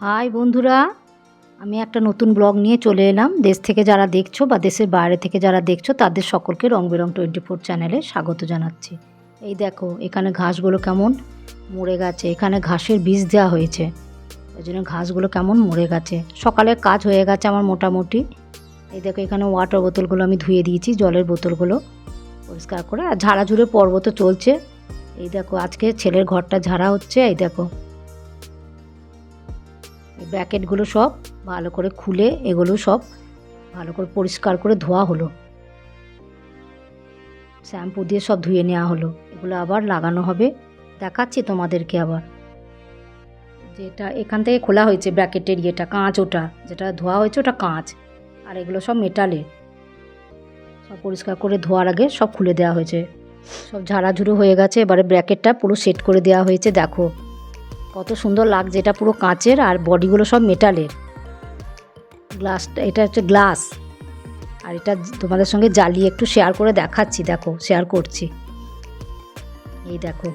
High বন্ধুরা, আমি একটা নতুন ব্লগ নিয়ে চলে এলাম। দেশ থেকে যারা দেখছ বা দেশের বাইরে থেকে যারা দেখছ, তাদের সকলকে রং বেরং টোয়েন্টি ফোর চ্যানেলে স্বাগত জানাচ্ছি। এই দেখো, এখানে ঘাসগুলো কেমন মরে গেছে। এখানে ঘাসের বীজ দেওয়া হয়েছে। ওই জন্য ঘাসগুলো কেমন মরে গেছে। সকালে কাজ হয়ে গেছে আমার মোটামুটি। এই দেখো, এখানে ওয়াটার বোতলগুলো আমি ধুয়ে দিয়েছি, জলের বোতলগুলো পরিষ্কার করে। আর ঝাড়াঝুড়ে পর্ব তো চলছে। এই দেখো, আজকে ছেলের ঘরটা ঝাড়া হচ্ছে। এই দেখো ব্র্যাকেটগুলো সব ভালো করে খুলে এগুলো সব ভালো করে পরিষ্কার করে ধোয়া হলো। শ্যাম্পু দিয়ে সব ধুয়ে নেওয়া হলো। এগুলো আবার লাগানো হবে। দেখাচ্ছি তোমাদেরকে আবার। যেটা এখান থেকে খোলা হয়েছে ব্র্যাকেটের ইয়েটা, কাঁচ ওটা, যেটা ধোয়া হয়েছে ওটা কাঁচ। আর এগুলো সব মেটালে। সব পরিষ্কার করে ধোয়ার আগে সব খুলে দেওয়া হয়েছে। সব ঝাড়াঝুড়ো হয়ে গেছে। এবারে ব্র্যাকেটটা পুরো সেট করে দেওয়া হয়েছে, দেখো। কত সুন্দর লাগছে এটা পুরো কাঁচের আর বডিগুলো সব মেটালের। গ্লাসটা এটা হচ্ছে গ্লাস। আর এটা তোমাদের সঙ্গে জ্বালিয়ে একটু শেয়ার করে দেখাচ্ছি, দেখো, শেয়ার করছি। এই দেখো।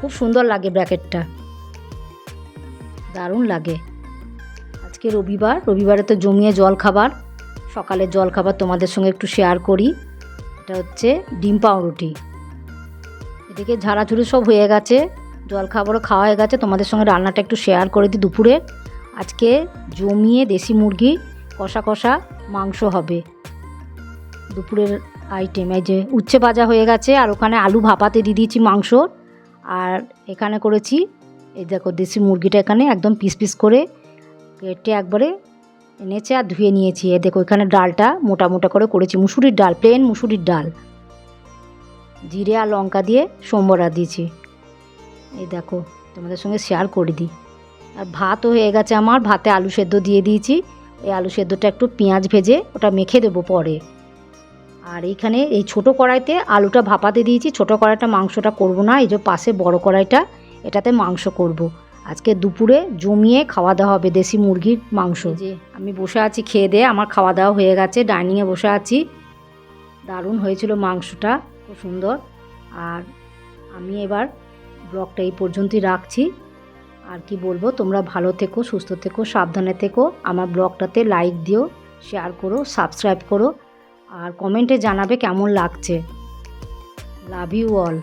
খুব সুন্দর লাগে ব্র্যাকেটটা। দারুণ লাগে। আজকে রবিবার, রবিবারে তো জমিয়ে জল খাবার। সকালের জল খাবার তোমাদের সঙ্গে একটু শেয়ার করি। এটা হচ্ছে ডিম পাউরুটি। এদিকে ঝাড়াঝুড়ি সব হয়ে গেছে, জল খাবারও খাওয়া হয়ে গেছে। তোমাদের সঙ্গে রান্নাটা একটু শেয়ার করে দিই দুপুরে। আজকে জমিয়ে দেশি মুরগি, কষা কষা মাংস হবে। দুপুরের আইটেম এই যে উচ্ছে ভাজা হয়ে গেছে, আর ওখানে আলু ভাপাতে দিয়ে দিয়েছি মাংস। আর এখানে করেছি, এই দেখো দেশি মুরগিটা এখানে একদম পিস পিস করে কেটে একবারে এনেছে আর ধুয়ে নিয়েছি। এ দেখো এখানে ডালটা মোটা মোটা করে করেছি। মুসুরির ডাল প্লেন মুসুরির ডাল। জিরে আর লঙ্কা দিয়ে সোমবড়া দিয়েছি। এই দেখো, তোমাদের সঙ্গে শেয়ার করে দিই। আর ভাতও হয়ে গেছে আমার, ভাতে আলু সেদ্ধ দিয়ে দিয়েছি। এই আলু সেদ্ধটা একটু পেঁয়াজ ভেজে ওটা মেখে দেবো পরে। আর এইখানে এই ছোট কড়াইতে আলুটা ভাপাতে দিয়েছি, ছোট কড়াইটা মাংসটা করব না, এই যে পাশে বড় কড়াইটা, এটাতে মাংস করব। আজকে দুপুরে জমিয়ে খাওয়া দাওয়া হবে দেশি মুরগির মাংস। যে, আমি বসে আছি, খেয়ে দিয়ে আমার খাওয়া দাওয়া হয়ে গেছে, ডাইনিংয়ে বসে আছি। দারুণ হয়েছিল মাংসটা। খুব সুন্দর। আর আমি এবার ব্লগটা এই পর্যন্তই রাখছি। আর কি বলব, তোমরা ভালো থেকো, সুস্থ থেকো, সাবধানে থেকো। আমার ব্লগটাতে লাইক দিও শেয়ার করো সাবস্ক্রাইব করো। আর কমেন্টে জানাবে কেমন লাগছে। Love you all